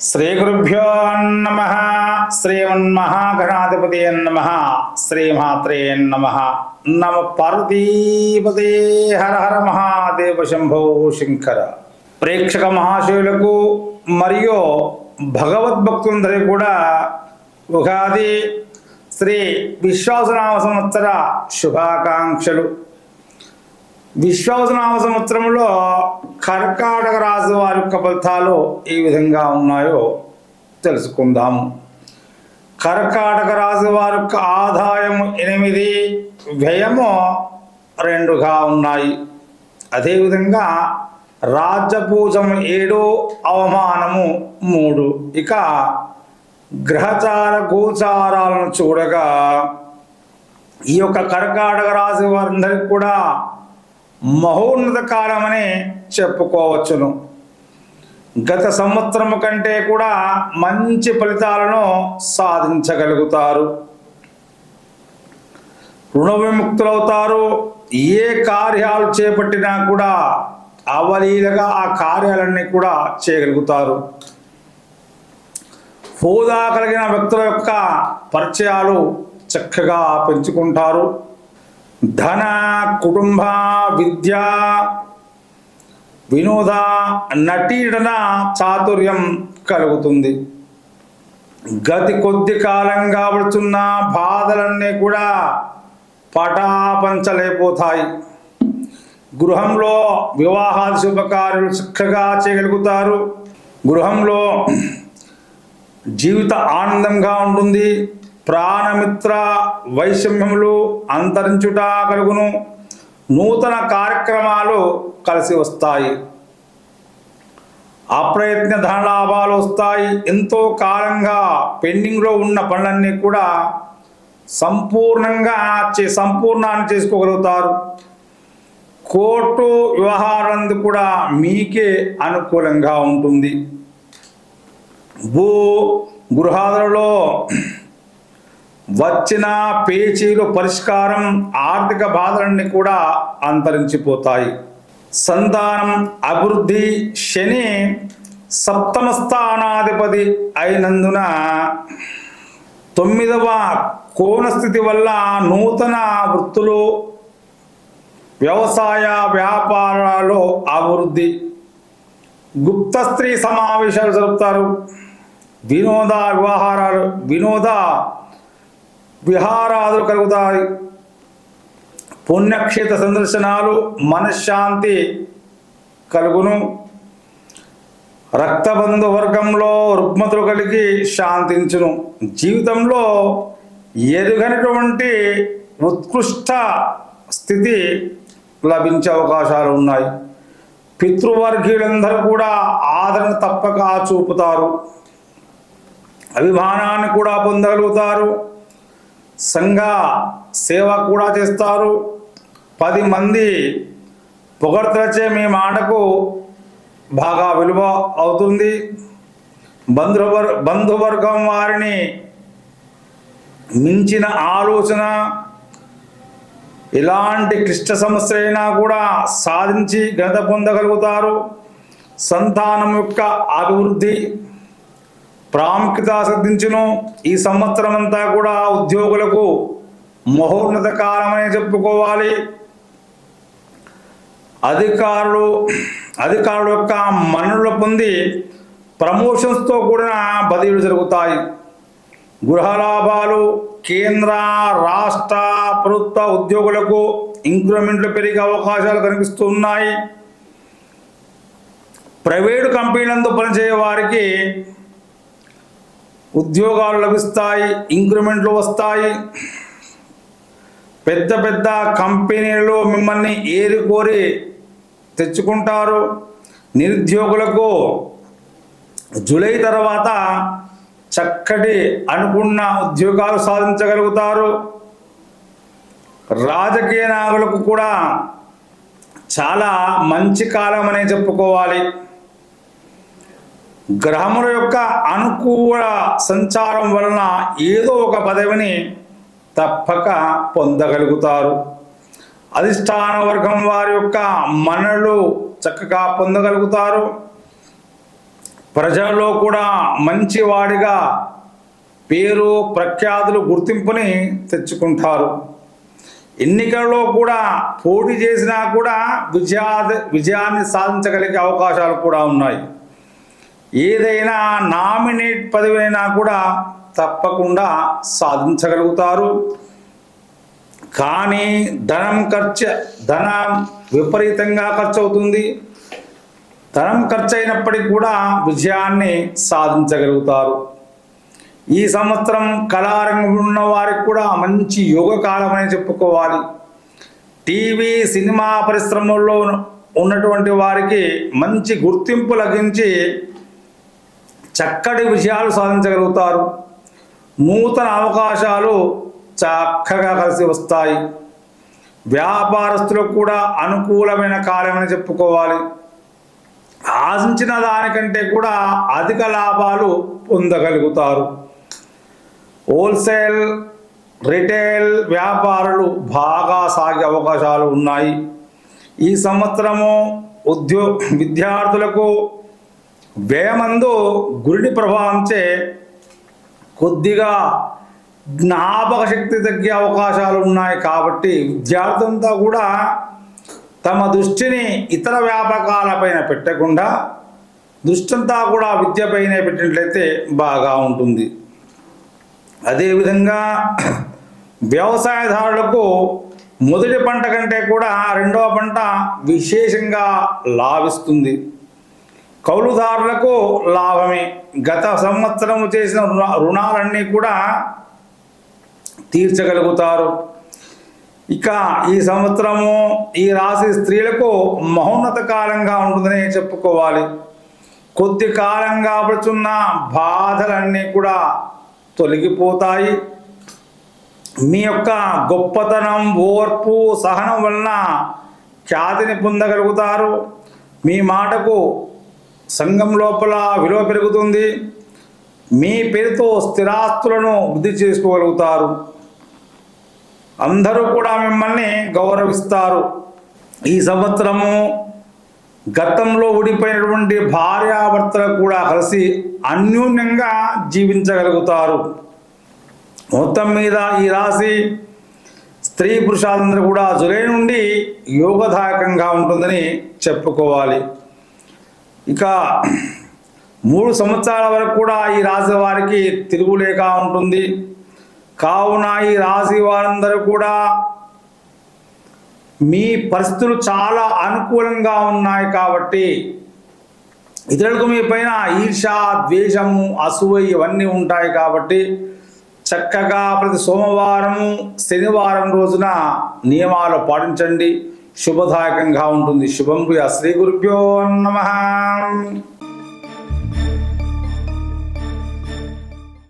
శ్రీగురుభ్యో నమ శ్రీమన్మహాగణాధిపతి నమ శ్రీమాత్రే నమ. నమ పార్వతీపదే హర హర మహాదేవ శంభో శంకర. ప్రేక్షక మహాశివులకు మరియు భగవద్భక్తులందరికీ కూడా ఉగాది శ్రీ విశ్వాసనామ సంవత్సర శుభాకాంక్షలు. విశ్వాసనామ సంవత్సరంలో కర్కాటక రాశి వారి యొక్క ఫలితాలు ఏ విధంగా ఉన్నాయో తెలుసుకుందాము. కర్కాటక రాశి వారి యొక్క ఆదాయం ఎనిమిది వ్యయము రెండుగా ఉన్నాయి. అదేవిధంగా రాజ్యపూజం ఏడు అవమానము మూడు. ఇక గ్రహచార గోచారాలను చూడగా ఈ యొక్క కర్కాటక రాశి వారందరికీ కూడా మహోన్నత కాలమని చెప్పుకోవచ్చును. గత సంవత్సరం కంటే కూడా మంచి ఫలితాలను సాధించగలుగుతారు. రుణ విముక్తులవుతారు ఏ కార్యాలు చేపట్టినా కూడా అవలీలగా ఆ కార్యాలన్నీ కూడా చేయగలుగుతారు. హోదా కలిగిన వ్యక్తుల యొక్క పరిచయాలు చక్కగా పెంచుకుంటారు. ధన కుటుంబ విద్య వినోద నటీడన చాతుర్యం కలుగుతుంది. గతి కొద్ది కాలంగా పడుతున్న బాధలన్నీ కూడా పటాపంచలేకపోతాయి గృహంలో వివాహాది శుభకార్యాలు చక్కగా చేయగలుగుతారు. గృహంలో జీవిత ఆనందంగా ఉంటుంది. ప్రాణమిత్ర వైషమ్యములు అంతరించుట కలుగును. నూతన కార్యక్రమాలు కలిసి వస్తాయి. అప్రయత్న ధనలాభాలు వస్తాయి. ఎంతో కాలంగా పెండింగ్లో ఉన్న పనులన్నీ కూడా సంపూర్ణంగా చే సంపూర్ణాన్ని చేసుకోగలుగుతారు. కోర్టు వ్యవహారాలందు కూడా మీకే అనుకూలంగా ఉంటుంది. భూ గృహాదులలో వచ్చిన పేచీలు పరిష్కారం ఆర్థిక బాధలన్నీ కూడా అంతరించిపోతాయి. సంతానం అభివృద్ధి శని సప్తమ స్థానాధిపతి అయినందున తొమ్మిదవ కోణస్థితి వల్ల నూతన వృత్తులు వ్యవసాయ వ్యాపారాల్లో అభివృద్ధి. గుప్త స్త్రీ సమావేశాలు జరుపుతారు. వినోద వ్యవహారాలు వినోద విహారాదులు కలుగుతాయి పుణ్యక్షేత్ర సందర్శనాలు మనశ్శాంతి కలుగును. రక్తబంధు వర్గంలో రుగ్మతులు కలిగి శాంతించును. జీవితంలో ఎరుగనటువంటి ఉత్కృష్ట స్థితి లభించే అవకాశాలు ఉన్నాయి. పితృవర్గీయులందరూ కూడా ఆదరణ తప్పక చూపుతారు. అభిమానాన్ని కూడా పొందగలుగుతారు. సంఘ సేవ కూడా చేస్తారు. పది మంది పొగడ్తలచే మీ మాటకు బాగా విలువ అవుతుంది. బంధువర్ బంధువర్గం వారిని మించిన ఆలోచన ఎలాంటి క్లిష్ట సమస్య అయినా కూడా సాధించి ఘనత పొందగలుగుతారు. సంతానం యొక్క అభివృద్ధి ప్రాముఖ్యత సిద్ధించును ఈ సంవత్సరం అంతా కూడా ఉద్యోగులకు మహోన్నత కాలమనే చెప్పుకోవాలి. అధికారులు అధికారుల యొక్క మన్ననలు పొంది ప్రమోషన్స్తో కూడిన బదిలీలు జరుగుతాయి. గృహ లాభాలు కేంద్ర రాష్ట్ర ప్రభుత్వ ఉద్యోగులకు ఇంక్రిమెంట్లు పెరిగే అవకాశాలు కనిపిస్తున్నాయి ప్రైవేటు కంపెనీలందు పనిచేయే వారికి ఉద్యోగాలు లభిస్తాయి ఇంక్రిమెంట్లు వస్తాయి. పెద్ద పెద్ద కంపెనీలు మిమ్మల్ని ఏరి కోరి తెచ్చుకుంటారు. నిరుద్యోగులకు జూలై తర్వాత చక్కటి అనుకున్న ఉద్యోగాలు సాధించగలుగుతారు. రాజకీయ నాయకులకు కూడా చాలా మంచి కాలం అనే చెప్పుకోవాలి. గ్రహముల యొక్క అనుకూల సంచారం వలన ఏదో ఒక పదవిని తప్పక పొందగలుగుతారు. అధిష్టాన వర్గం వారి యొక్క మన్నలు చక్కగా పొందగలుగుతారు. ప్రజల్లో కూడా మంచివాడిగా పేరు ప్రఖ్యాతులు గుర్తింపుని తెచ్చుకుంటారు. ఎన్నికల్లో కూడా పోటీ చేసినా కూడా విజయా విజయాన్ని సాధించగలిగే అవకాశాలు కూడా ఉన్నాయి. ఏదైనా నామినేట్ పదవైనా కూడా తప్పకుండా సాధించగలుగుతారు. కానీ ధనం ఖర్చు ధనం విపరీతంగా ఖర్చు అవుతుంది ధనం ఖర్చు అయినప్పటికీ కూడా విజయాన్ని సాధించగలుగుతారు. ఈ సంవత్సరం కళారంగంలో ఉన్న వారికి కూడా మంచి యోగ కాలం అని చెప్పుకోవాలి. టీవీ సినిమా పరిశ్రమల్లో ఉన్నటువంటి వారికి మంచి గుర్తింపు లభించి చక్కటి విజయాలు సాధించగలుగుతారు. నూతన అవకాశాలు చక్కగా కలిసి వస్తాయి. వ్యాపారస్తులకు కూడా అనుకూలమైన కాలమని చెప్పుకోవాలి. ఆశించిన దానికంటే కూడా అధిక లాభాలు పొందగలుగుతారు. హోల్సేల్ రిటైల్ వ్యాపారులు బాగా సాగే అవకాశాలు ఉన్నాయి. ఈ సంవత్సరము ఉద్యో విద్యార్థులకు వ్యయమందు గురుడి ప్రభావంచే కొద్దిగా జ్ఞాపక శక్తి తగ్గే అవకాశాలు ఉన్నాయి కాబట్టి విద్యార్థులంతా కూడా తమ దృష్టిని ఇతర వ్యాపకాలపైన పెట్టకుండా దృష్టంతా కూడా విద్యపైనే పెట్టినట్లయితే బాగా ఉంటుంది. అదేవిధంగా వ్యవసాయదారులకు మొదటి పంట కంటే కూడా రెండవ పంట విశేషంగా లాభిస్తుంది. కౌలుదారులకు లాభమే. గత సంవత్సరం చేసిన రుణాలన్నీ కూడా తీర్చగలుగుతారు. ఇక ఈ సంవత్సరము ఈ రాశి స్త్రీలకు మహోన్నత కాలంగా ఉంటుందని చెప్పుకోవాలి. కొద్ది కాలంగా పడుచున్న బాధలన్నీ కూడా తొలగిపోతాయి. మీ యొక్క గొప్పతనం ఓర్పు సహనం వలన ఖ్యాతిని పొందగలుగుతారు. మీ మాటకు సంఘం లోపల విలువ పెరుగుతుంది. మీ పేరుతో స్థిరాస్తులను వృద్ధి చేసుకోగలుగుతారు. అందరూ కూడా మిమ్మల్ని గౌరవిస్తారు. ఈ సంవత్సరము గతంలో ఊడిపోయినటువంటి భార్యాభర్తలు కూడా కలిసి అన్యూన్యంగా జీవించగలుగుతారు. మొత్తం మీద ఈ రాశి స్త్రీ పురుషాలందరూ కూడా జులై నుండి యోగదాయకంగా ఉంటుందని చెప్పుకోవాలి. ఇక మూడు సంవత్సరాల వరకు కూడా ఈ రాశి వారికి తిరుగులేక ఉంటుంది. కావున ఈ రాశి వారందరూ కూడా మీ పరిస్థితులు చాలా అనుకూలంగా ఉన్నాయి కాబట్టి ఇతరులకు మీ పైన ఈర్ష ద్వేషము అసూయ ఇవన్నీ ఉంటాయి కాబట్టి చక్కగా ప్రతి సోమవారము శనివారం రోజున నియమాలు పాటించండి. శుభదాయకంగా ఉంటుంది. శుభం ప్రియ శ్రీ గురుభ్యో నమ.